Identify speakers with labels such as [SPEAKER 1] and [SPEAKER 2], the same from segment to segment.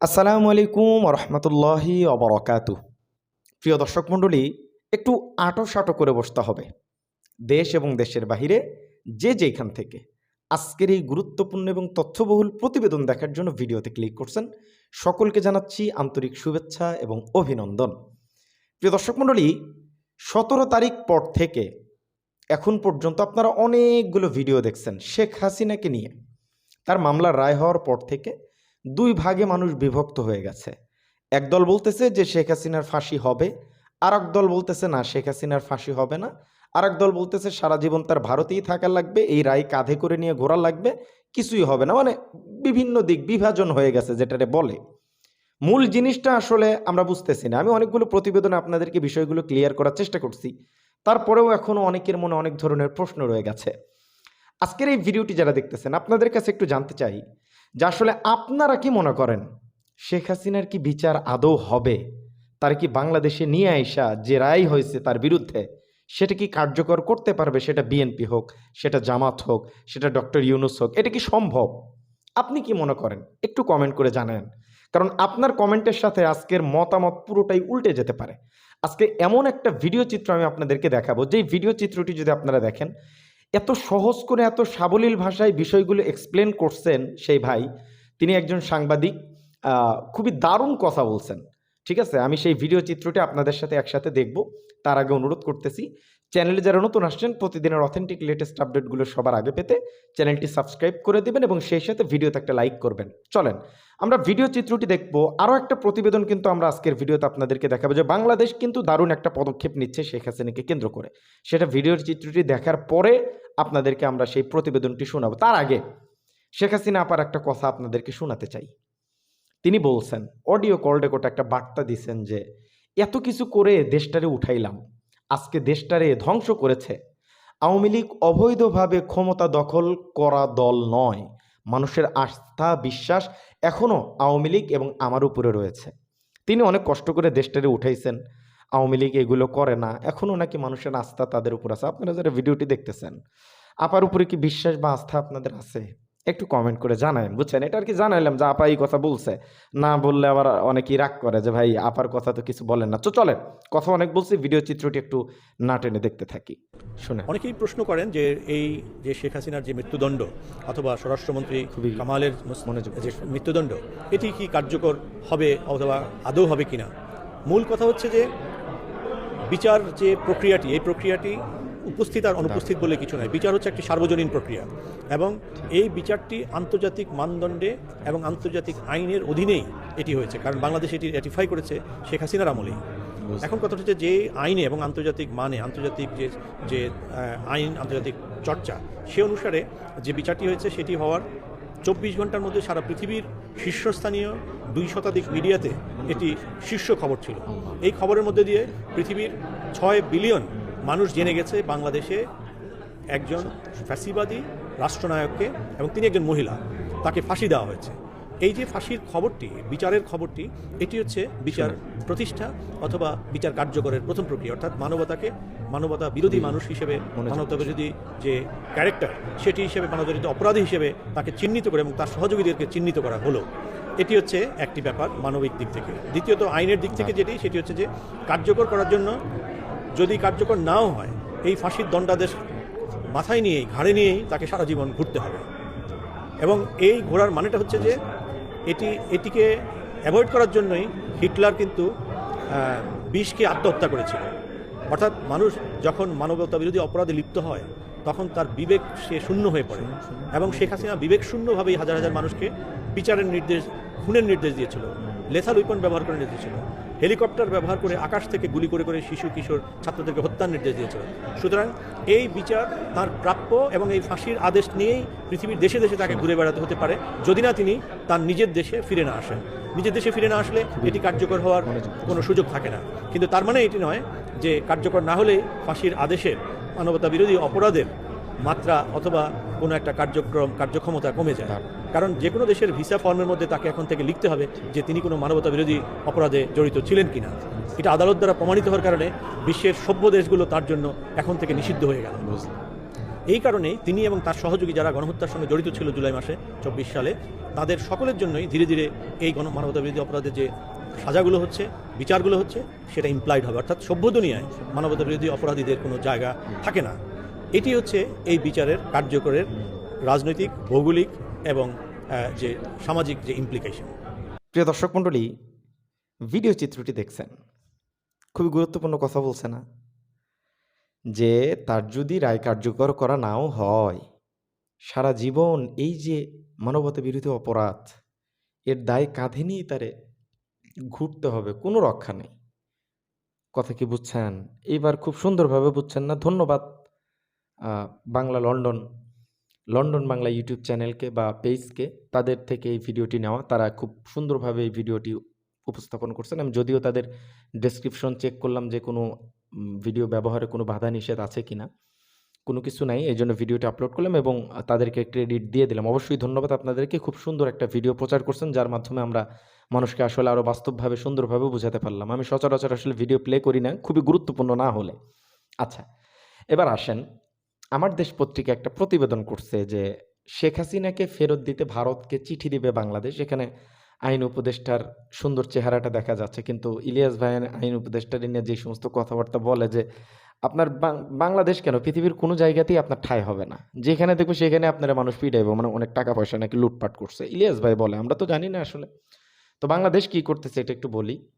[SPEAKER 1] আসসালামু আলাইকুম রহমতুল্লাহি অবরকাতু প্রিয় দর্শক মণ্ডলী, একটু আটো সাটো করে বসতে হবে। দেশ এবং দেশের বাহিরে যে যেখান থেকে আজকের এই গুরুত্বপূর্ণ এবং তথ্যবহুল প্রতিবেদন দেখার জন্য ভিডিওতে ক্লিক করছেন, সকলকে জানাচ্ছি আন্তরিক শুভেচ্ছা এবং অভিনন্দন। প্রিয় দর্শক মণ্ডলী, সতেরো তারিখ পর থেকে এখন পর্যন্ত আপনারা অনেকগুলো ভিডিও দেখছেন শেখ হাসিনাকে নিয়ে। তার মামলার রায় হওয়ার পর থেকে দুই ভাগে মানুষ বিভক্ত হয়ে গেছে। একদল বলতেছে যে শেখ হাসিনার ফাঁসি হবে আর দল বলতেছে না, শেখ হাসিনার ফাঁসি হবে না। আর দল বলতেছে সারা জীবন তার ভারতেই থাকা লাগবে, এই রায় কাঁধে করে নিয়ে ঘোরা লাগবে, কিছুই হবে না। মানে বিভিন্ন দিক বিভাজন হয়ে গেছে যেটারে বলে। মূল জিনিসটা আসলে আমরা বুঝতেছি না। আমি অনেকগুলো প্রতিবেদনে আপনাদেরকে বিষয়গুলো ক্লিয়ার করার চেষ্টা করছি। তারপরেও এখনও অনেকের মনে অনেক ধরনের প্রশ্ন রয়ে গেছে। আজকের এই ভিডিওটি যারা দেখতেছেন, আপনাদের কাছে একটু জানতে চাই যে আসলে আপনারা কি মনে করেন, শেখ হাসিনার কি বিচার আদৌ হবে? তার কি বাংলাদেশে নিয়ে আইসা যে রায় হয়েছে তার বিরুদ্ধে, সেটা কি কার্যকর করতে পারবে? সেটা বিএনপি হোক, সেটা জামাত হোক, সেটা ডক্টর ইউনুস হোক, এটা কি সম্ভব? আপনি কি মনে করেন? একটু কমেন্ট করে জানেন। কারণ আপনার কমেন্টের সাথে আজকের মতামত পুরোটাই উল্টে যেতে পারে। আজকে এমন একটা ভিডিও চিত্র আমি আপনাদেরকে দেখাবো, যেই ভিডিও চিত্রটি যদি আপনারা দেখেন এত সহজ করে, এত সাবলীল ভাষায় বিষয়গুলো এক্সপ্লেন করছেন সেই ভাই। তিনি একজন সাংবাদিক খুবই দারুণ কথা বলছেন। ঠিক আছে? আমি সেই ভিডিও চিত্রটি আপনাদের সাথে একসাথে দেখব। তার আগে অনুরোধ করতেছি চ্যানেলে যারা নতুন আসছেন, প্রতিদিনের অথেন্টিক লেটেস্ট আপডেটগুলো সবার আগে পেতে চ্যানেলটি সাবস্ক্রাইব করে দিবেন এবং সেই সাথে ভিডিওতে একটা লাইক করবেন। চলেন আমরা ভিডিও চিত্রটি দেখব। আরও একটা প্রতিবেদন কিন্তু আমরা আজকের ভিডিওতে আপনাদেরকে দেখাবো যে বাংলাদেশ কিন্তু দারুণ একটা পদক্ষেপ নিচ্ছে শেখ হাসিনাকে কেন্দ্র করে। সেটা ভিডিওর চিত্রটি দেখার পরে আপনাদেরকে আমরা সেই প্রতিবেদনটি শোনাবো। তার আগে শেখ হাসিনা আপার একটা কথা আপনাদেরকে শোনাতে চাই। তিনি বলছেন অডিও কল রেকর্ড একটা বার্তা দিছেন যে, এত কিছু করে দেশটারে উঠাইলাম। আজকে দেশটারে ধ্বংস করেছে। আওয়ামী লীগ অবৈধভাবে ক্ষমতা দখল করা দল নয়। মানুষের আস্থা, বিশ্বাস এখনও আওয়ামী লীগ এবং আমার উপরে রয়েছে। তিনি অনেক কষ্ট করে দেশটারে উঠাইছেন। আওয়ামী লীগ এগুলো করে না। এখনও নাকি মানুষের আস্থা তাদের উপর আছে। আপনারা যারা ভিডিওটি দেখতেছেন, আপার উপরে কি বিশ্বাস বা আস্থা আপনাদের আছে? একটু কমেন্ট করে জানাবেন বুঝছেন? এটা আর কি জানাইলাম যে আপা এই কথা বলছে। না বললে আবার অনেকেই রাগ করে যে ভাই আপার কথা তো কিছু বলেন না। তো চলে কথা অনেক বলছি ভিডিও চিত্রটি একটু না টেনে দেখতে থাকি। শুনে
[SPEAKER 2] অনেকেই প্রশ্ন করেন যে এই যে শেখ হাসিনার যে মৃত্যুদণ্ড অথবা স্বরাষ্ট্রমন্ত্রী
[SPEAKER 1] খুবই
[SPEAKER 2] কামালের
[SPEAKER 1] মনোযোগ
[SPEAKER 2] যে মৃত্যুদণ্ড এটি কি কার্যকর হবে অথবা আদৌ হবে কিনা? মূল কথা হচ্ছে যে বিচার যে প্রক্রিয়াটি এই প্রক্রিয়াটি উপস্থিত আর অনুপস্থিত বলে কিছু নয় বিচার হচ্ছে একটি সার্বজনীন প্রক্রিয়া। এবং এই বিচারটি আন্তর্জাতিক মানদণ্ডে এবং আন্তর্জাতিক আইনের অধীনেই এটি হয়েছে। কারণ বাংলাদেশ এটি র্যাটিফাই করেছে শেখ হাসিনার আমলেই। এখন কথা হচ্ছে যে আইনে এবং আন্তর্জাতিক মানে আন্তর্জাতিক যে যে আইন আন্তর্জাতিক চর্চা সে অনুসারে যে বিচারটি হয়েছে সেটি হওয়ার চব্বিশ ঘণ্টার মধ্যে সারা পৃথিবীর শীর্ষস্থানীয় দুই শতাধিক মিডিয়াতে এটি শীর্ষ খবর ছিল। এই খবরের মধ্যে দিয়ে পৃথিবীর ছয় বিলিয়ন মানুষ জেনে গেছে বাংলাদেশে একজন ফ্যাসিবাদী রাষ্ট্রনায়ককে এবং তিনি একজন মহিলা তাকে ফাঁসি দেওয়া হয়েছে। এই যে ফাঁসির খবরটি বিচারের খবরটি এটি হচ্ছে বিচার প্রতিষ্ঠা অথবা বিচার কার্যকরের প্রথম প্রক্রিয়া অর্থাৎ মানবতাকে মানবতা বিরোধী মানুষ হিসেবে মানবতা বিরোধী যে ক্যারেক্টার সেটি হিসেবে মানবজনিত অপরাধী হিসেবে তাকে চিহ্নিত করে এবং তার সহযোগীদেরকে চিহ্নিত করা হলো। এটি হচ্ছে একটি ব্যাপার মানবিক দিক থেকে। দ্বিতীয়ত আইনের দিক থেকে যেটি সেটি হচ্ছে যে কার্যকর করার জন্য যদি কার্যকর নাও হয় এই ফাঁসির দণ্ডাদেশ মাথায় নিয়েই ঘাড়ে নিয়েই তাকে সারা জীবন ঘুরতে হবে। এবং এই ঘোরার মানেটা হচ্ছে যে এটি এটিকে অ্যাভয়েড করার জন্যই হিটলার কিন্তু বিষকে আত্মহত্যা করেছিল। অর্থাৎ মানুষ যখন মানবতা বিরোধী অপরাধে লিপ্ত হয় তখন তার বিবেক সে শূন্য হয়ে পড়ে। এবং শেখ হাসিনা বিবেক শূন্যভাবেই হাজার হাজার মানুষকে বিচারের নির্দেশ খুনের নির্দেশ দিয়েছিল লেথাল উইপন ব্যবহার করে নির্দেশ দিয়েছিল। হেলিকপ্টার ব্যবহার করে আকাশ থেকে গুলি করে করে শিশু, কিশোর, ছাত্রদেরকে হত্যার নির্দেশ দিয়েছিল। সুতরাং এই বিচার তার প্রাপ্য এবং এই ফাঁসির আদেশ নিয়েই পৃথিবীর দেশে দেশে তাকে ঘুরে বেড়াতে হতে পারে। যদি না তিনি, তার নিজের দেশে ফিরে না আসেন। নিজের দেশে ফিরে না আসলে এটি কার্যকর হওয়ার কোনো সুযোগ থাকে না। কিন্তু তার মানে এটি নয় যে কার্যকর না হলে ফাঁসির আদেশের মানবতা বিরোধী অপরাধের মাত্রা অথবা কোনো একটা কার্যক্রম কার্যক্ষমতা কমে যায়। কারণ যে কোনো দেশের ভিসা ফর্মের মধ্যে তাকে এখন থেকে লিখতে হবে যে তিনি কোনো মানবতা বিরোধী অপরাধে জড়িত ছিলেন কিনা। এটা আদালত দ্বারা প্রমাণিত হওয়ার কারণে বিশ্বের সভ্য দেশগুলো তার জন্য এখন থেকে নিষিদ্ধ হয়ে গেল। এই কারণেই তিনি এবং তার সহযোগী যারা গণহত্যার সঙ্গে জড়িত ছিল জুলাই মাসে চব্বিশ সালে তাদের সকলের জন্যই ধীরে ধীরে এই গণ মানবতা বিরোধী অপরাধের যে সাজাগুলো হচ্ছে বিচারগুলো হচ্ছে সেটা ইমপ্লাইড হবে। অর্থাৎ সভ্য দুনিয়ায় মানবতা বিরোধী অপরাধীদের কোনো জায়গা থাকে না। এটি হচ্ছে এই বিচারের কার্যকরের রাজনৈতিক, ভৌগোলিক এবং যে সামাজিক যে ইমপ্লিকেশন
[SPEAKER 1] প্রিয় দর্শক মণ্ডলী, ভিডিও চিত্রটি দেখছেন। খুবই গুরুত্বপূর্ণ কথা বলছে না? যে তার যদি রায় কার্যকর করা নাও হয়, সারা জীবন এই যে মানবতা বিরোধী অপরাধ, এর দায় কাঁধে নিয়ে তারে ঘুরতে হবে, কোনো রক্ষা নেই। কথা কি বুঝছেন? এইবার খুব সুন্দরভাবে বুঝছেন না? ধন্যবাদ। Bangla London London Bangla YouTube চ্যানেলকে বা পেজকে তাদের থেকে এই ভিডিওটি নেওয়া। তারা খুব সুন্দরভাবে এই ভিডিওটি উপস্থাপন করছেন। আমি যদিও তাদের ডেসক্রিপশন চেক করলাম যে কোনো ভিডিও ব্যবহারে কোনো বাধা নিষেধ আছে কিনা, কোনো কিছু নাই। এই জন্য ভিডিওটি আপলোড করলাম এবং তাদেরকে ক্রেডিট দিয়ে দিলাম। অবশ্যই ধন্যবাদ আপনাদেরকে। খুব সুন্দর একটা ভিডিও প্রচার করছেন, যার মাধ্যমে আমরা মানুষকে আসলে আরও বাস্তবভাবে, সুন্দরভাবে বোঝাতে পারলাম। আমি সচরাচর আসলে ভিডিও প্লে করি না, খুবই গুরুত্বপূর্ণ না হলে। আচ্ছা এবার আসেন আমার দেশ পত্রিকা একটা প্রতিবেদন করছে যে শেখ হাসিনাকে ফেরত দিতে ভারতকে চিঠি দিবে বাংলাদেশ। এখানে আইন উপদেষ্টার সুন্দর চেহারাটা দেখা যাচ্ছে। কিন্তু ইলিয়াস ভাইয়ের আইন উপদেষ্টার নিয়ে যে সমস্ত কথাবার্তা বলে যে আপনার বাংলাদেশ কেন? পৃথিবীর কোনো জায়গাতেই আপনার ঠাঁই হবে না। যেখানে দেখব সেখানে আপনারা মানুষ পিটাইব। মানে অনেক টাকা পয়সা নাকি লুটপাট করছে। ইলিয়াস ভাই বলে, আমরা তো জানি না আসলে। তো বাংলাদেশ কি করতেছে এটা একটু বলি।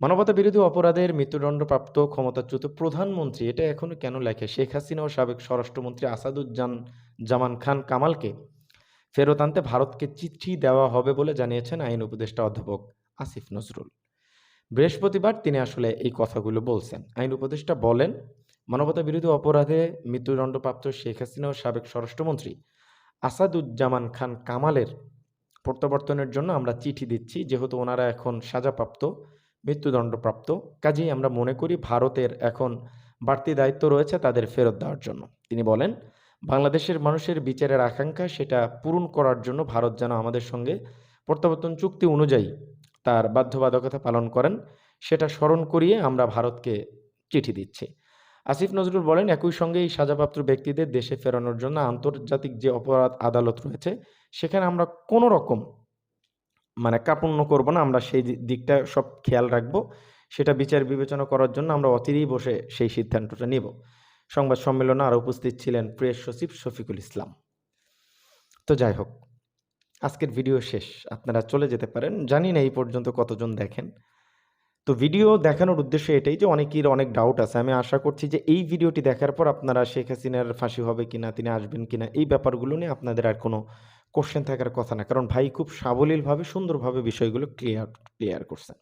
[SPEAKER 1] মানবতা বিরোধী অপরাধের মৃত্যুদণ্ডপ্রাপ্ত ক্ষমতাচ্যুত প্রধানমন্ত্রী, এটা এখনও কেন লেখে? শেখ হাসিনা ও সাবেক স্বরাষ্ট্রমন্ত্রী আসাদুজ্জান জামান খান কামালকে ফেরত আনতে ভারতকে চিঠি দেওয়া হবে বলে জানিয়েছেন আইন উপদেষ্টা অধ্যাপক আসিফ নজরুল। বৃহস্পতিবার তিনি আসলে এই কথাগুলো বলছেন। আইন উপদেষ্টা বলেন মানবতা বিরোধী অপরাধে মৃত্যুদণ্ডপ্রাপ্ত শেখ হাসিনা ও সাবেক স্বরাষ্ট্রমন্ত্রী আসাদুজ্জামান খান কামালের প্রত্যাবর্তনের জন্য আমরা চিঠি দিচ্ছি, যেহেতু ওনারা এখন সাজাপ্রাপ্ত। মৃত্যুদণ্ডপ্রাপ্ত। কাজেই আমরা মনে করি ভারতের এখন বাড়তি দায়িত্ব রয়েছে তাদের ফেরত দেওয়ার জন্য। তিনি বলেন, বাংলাদেশের মানুষের বিচারের আকাঙ্ক্ষা সেটা পূরণ করার জন্য ভারত যেন আমাদের সঙ্গে প্রত্যাবর্তন চুক্তি অনুযায়ী তার বাধ্যবাধকতা পালন করেন, সেটা স্মরণ করিয়ে আমরা ভারতকে চিঠি দিচ্ছি। আসিফ নজরুল বলেন, একই সঙ্গে এই সাজাপ্রাপ্ত ব্যক্তিদের দেশে ফেরানোর জন্য আন্তর্জাতিক যে অপরাধ আদালত রয়েছে, সেখানে আমরা কোনো রকম মানে কাপণ্য করব না, আমরা সেই দিকটা সব খেয়াল রাখব। সেটা বিচার বিবেচনা করার জন্য আমরা অচিরেই বসে সেই সিদ্ধান্তটা নিব। সংবাদ সম্মেলনে আরও উপস্থিত ছিলেন প্রেস সচিব শফিকুল ইসলাম। তো যাই হোক, আজকের ভিডিও শেষ। আপনারা চলে যেতে পারেন। জানি না এই পর্যন্ত কতজন দেখেন। তো ভিডিও দেখানোর উদ্দেশ্য এটাই যে অনেকের অনেক ডাউট আছে। আমি আশা করছি যে এই ভিডিওটি দেখার পর আপনারা শেখ হাসিনার ফাঁসি হবে কিনা, তিনি আসবেন কিনা, এই ব্যাপারগুলো নিয়ে আপনাদের আর কোনো কোশ্চেন থাকার কথা না। কারণ ভাই খুব সাবলীলভাবে, সুন্দরভাবে বিষয়গুলো ক্লিয়ার ক্লিয়ার করছেন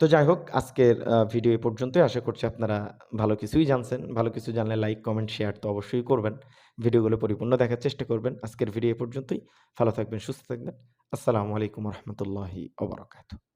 [SPEAKER 1] তো যাই হোক, আজকের ভিডিও এ পর্যন্তই। আশা করছি আপনারা ভালো কিছুই জানছেন। ভালো কিছু জানলে লাইক কমেন্ট শেয়ার তো অবশ্যই করবেন। ভিডিওগুলো পরিপূর্ণ দেখার চেষ্টা করবেন। আজকের ভিডিও এই পর্যন্তই। ভালো থাকবেন, সুস্থ থাকবেন। আসসালামু আলাইকুম রহমতুল্লাহি ওবরাকাতু